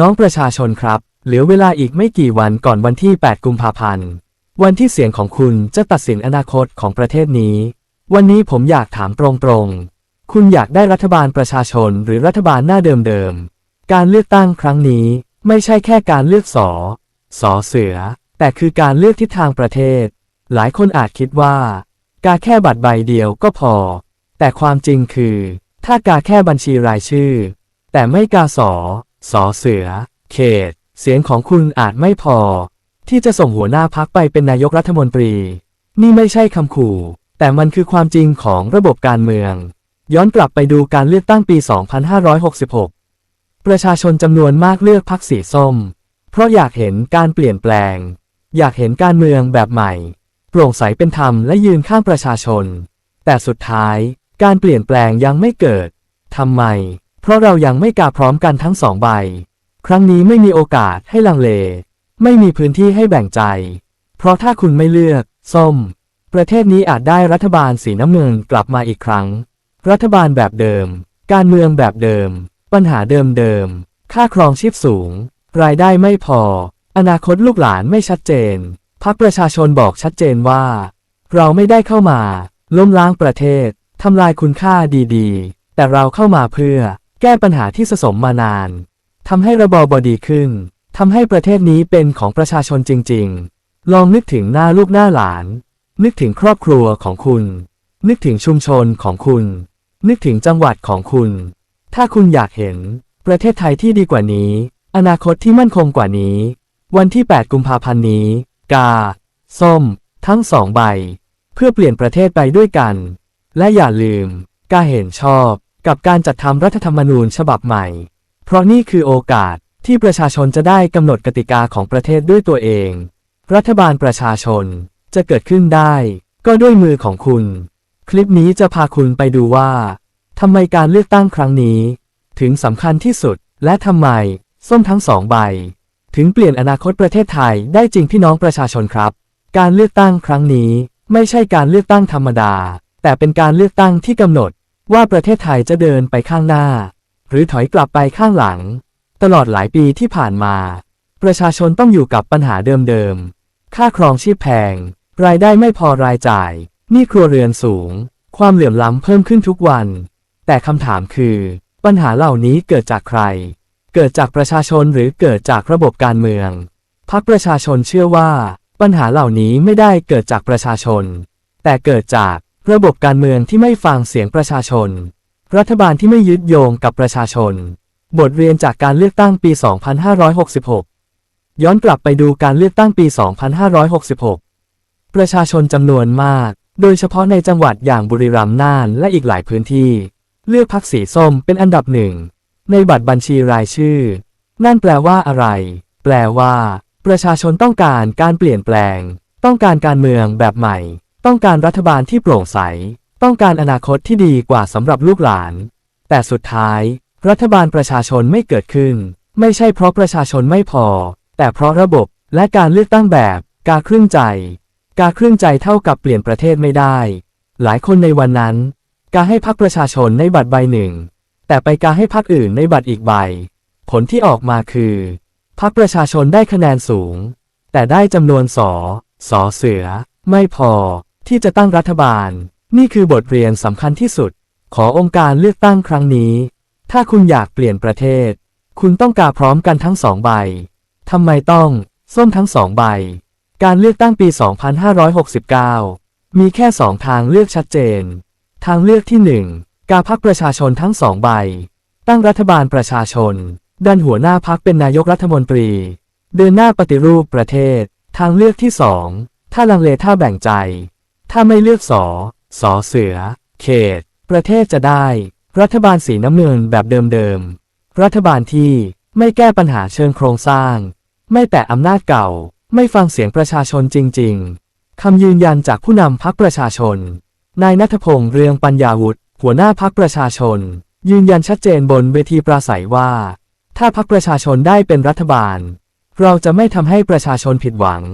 น้องประชาชนครับ เหลือเวลาอีกไม่กี่วันก่อนวันที่ 8 กุมภาพันธ์ วันที่เสียงของคุณจะตัดสินอนาคตของประเทศนี้ วันนี้ผมอยากถามตรงๆ คุณอยากได้รัฐบาลประชาชนหรือรัฐบาลหน้าเดิมๆ การเลือกตั้งครั้งนี้ไม่ใช่แค่การเลือกสอสอเสือ แต่คือการเลือกทิศทางประเทศ หลายคนอาจคิดว่า กาแค่บัตรใบเดียวก็พอ แต่ความจริงคือ ถ้ากาแค่บัญชีรายชื่อ แต่ไม่กาสอ สอเสือ เขต เสียงของคุณอาจไม่พอ ที่จะส่งหัวหน้าพักไปเป็นนายกรัฐมนตรี นี่ไม่ใช่คำขู่ แต่มันคือความจริงของระบบการเมือง ย้อนกลับไปดูการเลือกตั้งปี 2566 ประชาชนจำนวนมากเลือกพักสีส้ม เพราะอยากเห็นการเปลี่ยนแปลง อยากเห็นการเมืองแบบใหม่ โปร่งใสเป็นธรรมและยืนข้างประชาชน แต่สุดท้าย การเปลี่ยนแปลงยังไม่เกิดทำไม เพราะเรายังไม่กาพร้อมกันทั้งสองใบ ครั้งนี้ไม่มีโอกาสให้ลังเล ไม่มีพื้นที่ให้แบ่งใจ เพราะถ้าคุณไม่เลือก ส้ม ประเทศนี้อาจได้รัฐบาลสีน้ำเงินกลับมาอีกครั้ง รัฐบาลแบบเดิม การเมืองแบบเดิม ปัญหาเดิมเดิมๆค่าครองชีพสูง รายได้ไม่พอ อนาคตลูกหลานไม่ชัดเจนพรรคประชาชนบอกชัดเจนว่า เราไม่ได้เข้ามา ล้มล้างประเทศทำลายคุณค่าดีๆ แต่เราเข้ามาเพื่อ แก้ปัญหาที่สะสมมานาน ทำให้ระบอบดีขึ้น ทำให้ประเทศนี้เป็นของประชาชนจริง ๆ ลองนึกถึงหน้าลูกหน้าหลาน นึกถึงครอบครัวของคุณ นึกถึงชุมชนของคุณ นึกถึงจังหวัดของคุณ ถ้าคุณอยากเห็น ประเทศไทยที่ดีกว่านี้ อนาคตที่มั่นคงกว่านี้ วันที่ 8 กุมภาพันธ์นี้ กา ส้ม ทั้งสองใบ เพื่อเปลี่ยนประเทศไปด้วยกัน และอย่าลืม กาเห็นชอบ กับการจัดทำรัฐธรรมนูญฉบับใหม่ เพราะนี่คือโอกาสที่ประชาชนจะได้กำหนดกติกาของประเทศด้วยตัวเอง รัฐบาลประชาชนจะเกิดขึ้นได้ ก็ด้วยมือของคุณ คลิปนี้จะพาคุณไปดูว่าทำไมการเลือกตั้งครั้งนี้ ถึงสำคัญที่สุด และทำไม ส้มทั้งสองใบ ถึงเปลี่ยนอนาคตประเทศไทยได้จริงพี่น้องประชาชนครับ การเลือกตั้งครั้งนี้ไม่ใช่การเลือกตั้งธรรมดา แต่เป็นการเลือกตั้งที่กำหนด ว่าประเทศไทยจะเดินไปข้างหน้า หรือถอยกลับไปข้างหลัง ตลอดหลายปีที่ผ่านมา ประชาชนต้องอยู่กับปัญหาเดิมๆ ค่าครองชีพแพง รายได้ไม่พอรายจ่ายหนี้ครัวเรือนสูง ความเหลื่อมล้ำเพิ่มขึ้นทุกวัน แต่คำถามคือ ปัญหาเหล่านี้เกิดจากใคร เกิดจากประชาชนหรือเกิดจากระบบการเมืองพรรคประชาชนเชื่อว่า ปัญหาเหล่านี้ไม่ได้เกิดจากประชาชน แต่เกิดจาก ระบบการเมืองที่ไม่ฟังเสียงประชาชน รัฐบาลที่ไม่ยึดโยงกับประชาชน บทเรียนจากการเลือกตั้งปี 2566 ย้อนกลับไปดูการเลือกตั้งปี 2566 ประชาชนจำนวนมาก โดยเฉพาะในจังหวัดอย่างบุรีรัมย์น่านและอีกหลายพื้นที่ เลือกพรรคสีส้มเป็นอันดับหนึ่ง ในบัตรบัญชีรายชื่อ นั่นแปลว่าอะไร แปลว่า ประชาชนต้องการการเปลี่ยนแปลง ต้องการการเมืองแบบใหม่ ต้องการรัฐบาลที่โปร่งใส ต้องการอนาคตที่ดีกว่าสำหรับลูกหลาน แต่สุดท้าย รัฐบาลประชาชนไม่เกิดขึ้น ไม่ใช่เพราะประชาชนไม่พอ แต่เพราะระบบและการเลือกตั้งแบบกาครึ่งใจ กาครึ่งใจเท่ากับเปลี่ยนประเทศไม่ได้ หลายคนในวันนั้น กาให้พักประชาชนในบัตรใบหนึ่ง แต่ไปกาให้พักอื่นในบัตรอีกใบ ผลที่ออกมาคือพักประชาชนได้คะแนนสูง แต่ได้จำนวนสอสอเสือ ไม่พอ ที่จะตั้งรัฐบาล นี่คือบทเรียนสำคัญที่สุด ขอองค์การเลือกตั้งครั้งนี้ ถ้าคุณอยากเปลี่ยนประเทศ คุณต้องการพร้อมกันทั้งสองใบทำไมต้อง ส้มทั้งสองใบ การเลือกตั้งปี 2569 มีแค่สองทางเลือกชัดเจน ทางเลือกที่หนึ่งการพักประชาชนทั้งสองใบ ตั้งรัฐบาลประชาชน ดันหัวหน้าพักเป็นนายกรัฐมนตรี เดินหน้าปฏิรูปประเทศ ทางเลือกที่สองถ้าลังเลถ้าแบ่งใจ ถ้าไม่เลือกสอสอเสือ เขต ประเทศจะได้ รัฐบาลสีน้ำเงินแบบเดิมๆ รัฐบาลที่ไม่แก้ปัญหาเชิงโครงสร้าง ไม่แตะอำนาจเก่า ไม่ฟังเสียงประชาชนจริง ๆ คำยืนยันจากผู้นำพักประชาชน นายนัทพงษ์เรืองปัญญาวุฒิหัวหน้าพักประชาชน ยืนยันชัดเจนบนเวทีปราศัยว่า ถ้าพักประชาชนได้เป็นรัฐบาล เราจะไม่ทำให้ประชาชนผิดหวัง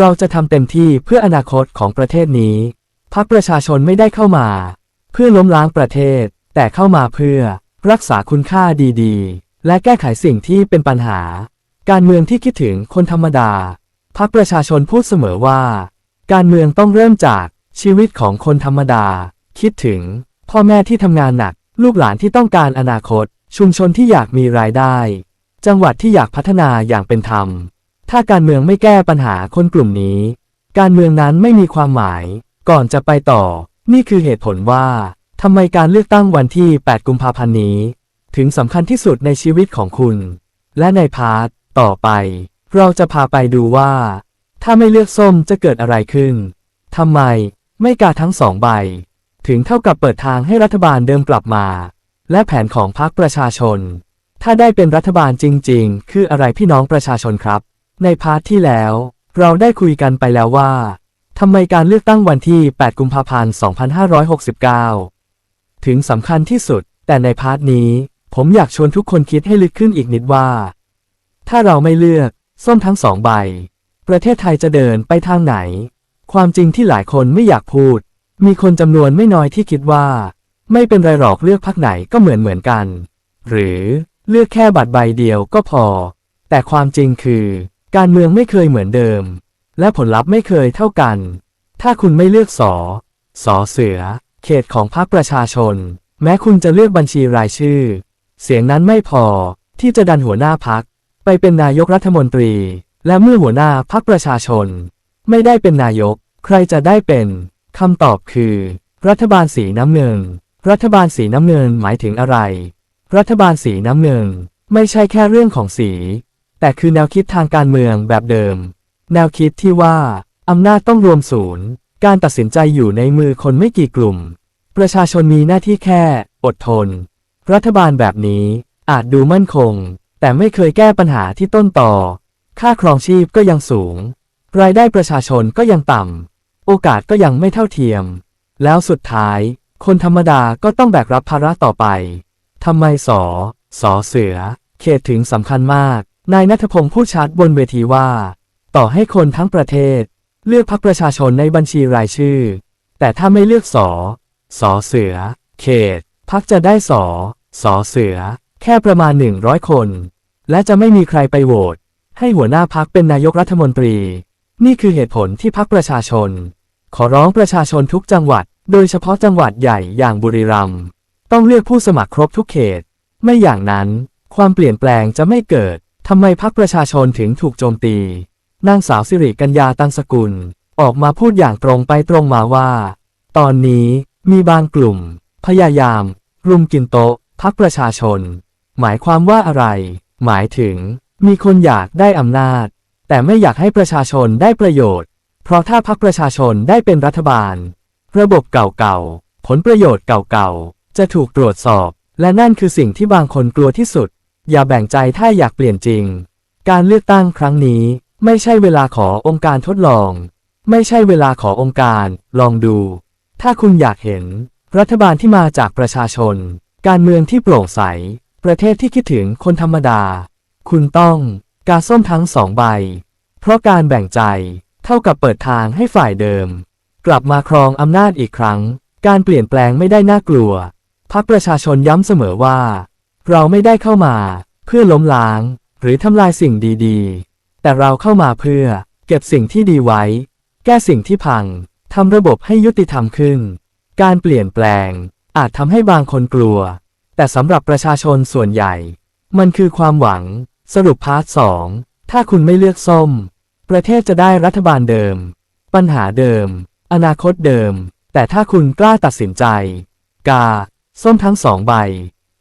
เราจะทำเต็มที่เพื่ออนาคตของประเทศนี้พักประชาชนไม่ได้เข้ามา เพื่อล้มล้างประเทศ แต่เข้ามาเพื่อ รักษาคุณค่าดีๆ และแก้ไขสิ่งที่เป็นปัญหา การเมืองที่คิดถึงคนธรรมดา พรรคประชาชนพูดเสมอว่า การเมืองต้องเริ่มจากชีวิตของคนธรรมดา คิดถึง พ่อแม่ที่ทำงานหนัก ลูกหลานที่ต้องการอนาคต ชุมชนที่อยากมีรายได้ จังหวัดที่อยากพัฒนาอย่างเป็นธรรม ถ้าการเมืองไม่แก้ปัญหาคนกลุ่มนี้ การเมืองนั้นไม่มีความหมาย ก่อนจะไปต่อ นี่คือเหตุผลว่าทำไมการเลือกตั้งวันที่ 8 กุมภาพันธ์นี้ ถึงสำคัญที่สุดในชีวิตของคุณ และในพาร์ทต่อไป เราจะพาไปดูว่า ถ้าไม่เลือกส้มจะเกิดอะไรขึ้นทำไมไม่กาทั้งสองใบ ถึงเท่ากับเปิดทางให้รัฐบาลเดิมกลับมา และแผนของพรรคประชาชน ถ้าได้เป็นรัฐบาลจริง ๆ คืออะไรพี่น้องประชาชนครับ ในพาร์ทที่แล้ว เราได้คุยกันไปแล้วว่าทำไมการเลือกตั้งวันที่ 8 กุมภาพันธ์ 2569 ถึงสำคัญที่สุด แต่ในพาร์ทนี้ ผมอยากชวนทุกคนคิดให้ลึกขึ้นอีกนิดว่า ถ้าเราไม่เลือก ส้มทั้งสองใบ ประเทศไทยจะเดินไปทางไหน ความจริงที่หลายคนไม่อยากพูด มีคนจำนวนไม่น้อยที่คิดว่า ไม่เป็นไรหรอกเลือกพักไหนก็เหมือนเหมือนกัน หรือเลือกแค่บัตรใบเดียวก็พอ แต่ความจริงคือ การเมืองไม่เคยเหมือนเดิม และผลลัพธ์ไม่เคยเท่ากัน ถ้าคุณไม่เลือกสอ สอเสือ เขตของพรรคประชาชน แม้คุณจะเลือกบัญชีรายชื่อ เสียงนั้นไม่พอที่จะดันหัวหน้าพักไปเป็นนายกรัฐมนตรี และเมื่อหัวหน้าพักประชาชน ไม่ได้เป็นนายก ใครจะได้เป็นคำตอบคือ รัฐบาลสีน้ำเงิน รัฐบาลสีน้ำเงินหมายถึงอะไร รัฐบาลสีน้ำเงิน ไม่ใช่แค่เรื่องของสี แต่คือแนวคิดทางการเมืองแบบเดิม แนวคิดที่ว่า อำนาจต้องรวมศูนย์ การตัดสินใจอยู่ในมือคนไม่กี่กลุ่ม ประชาชนมีหน้าที่แค่ อดทน รัฐบาลแบบนี้อาจดูมั่นคง แต่ไม่เคยแก้ปัญหาที่ต้นต่อ ค่าครองชีพก็ยังสูง รายได้ประชาชนก็ยังต่ำ โอกาสก็ยังไม่เท่าเทียม แล้วสุดท้าย คนธรรมดาก็ต้องแบกรับภาระต่อไปทำไมสอ สอเสือ เขตถึงสำคัญมาก นายนัทพงศ์พูดชัดบนเวทีว่า ต่อให้คนทั้งประเทศ เลือกพรรคประชาชนในบัญชีรายชื่อ แต่ถ้าไม่เลือกสอสอเสือ เขตพักจะได้สอสอเสือ แค่ประมาณ 100 คน และจะไม่มีใครไปโหวตให้หัวหน้าพักเป็นนายกรัฐมนตรี นี่คือเหตุผลที่พักประชาชน ขอร้องประชาชนทุกจังหวัด โดยเฉพาะจังหวัดใหญ่อย่างบุรีรัมย์ต้องเลือกผู้สมัครครบทุกเขต ไม่อย่างนั้น ความเปลี่ยนแปลงจะไม่เกิด ทำไมพักประชาชนถึงถูกโจมตี นางสาวสิริกัญญาตังสกุล ออกมาพูดอย่างตรงไปตรงมาว่า ตอนนี้มีบางกลุ่ม พยายาม รุมกินโต๊ะพักประชาชน หมายความว่าอะไร หมายถึง มีคนอยากได้อำนาจ แต่ไม่อยากให้ประชาชนได้ประโยชน์ เพราะถ้าพักประชาชนได้เป็นรัฐบาล ระบบเก่าๆผลประโยชน์เก่าๆจะถูกตรวจสอบ และนั่นคือสิ่งที่บางคนกลัวที่สุด อย่าแบ่งใจถ้าอยากเปลี่ยนจริง การเลือกตั้งครั้งนี้ ไม่ใช่เวลาขอองค์การทดลอง ไม่ใช่เวลาขอองค์การ ลองดู ถ้าคุณอยากเห็น รัฐบาลที่มาจากประชาชน การเมืองที่โปร่งใส ประเทศที่คิดถึงคนธรรมดา คุณต้องกาส้มทั้งสองใบ เพราะการแบ่งใจเท่ากับเปิดทางให้ฝ่ายเดิม กลับมาครองอำนาจอีกครั้ง การเปลี่ยนแปลงไม่ได้น่ากลัวพรรคประชาชนย้ำเสมอว่า เราไม่ได้เข้ามา เพื่อล้มล้าง หรือทำลายสิ่งดีๆ แต่เราเข้ามาเพื่อ เก็บสิ่งที่ดีไว้ แก้สิ่งที่พังทำระบบให้ยุติธรรมขึ้น การเปลี่ยนแปลง อาจทำให้บางคนกลัว แต่สำหรับประชาชนส่วนใหญ่ มันคือความหวัง สรุปพาร์ทสองถ้าคุณไม่เลือกส้ม ประเทศจะได้รัฐบาลเดิม ปัญหาเดิม อนาคตเดิม แต่ถ้าคุณกล้าตัดสินใจ กา ส้มทั้งสองใบ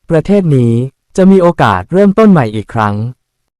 ประเทศนี้จะมีโอกาสเริ่มต้นใหม่อีกครั้ง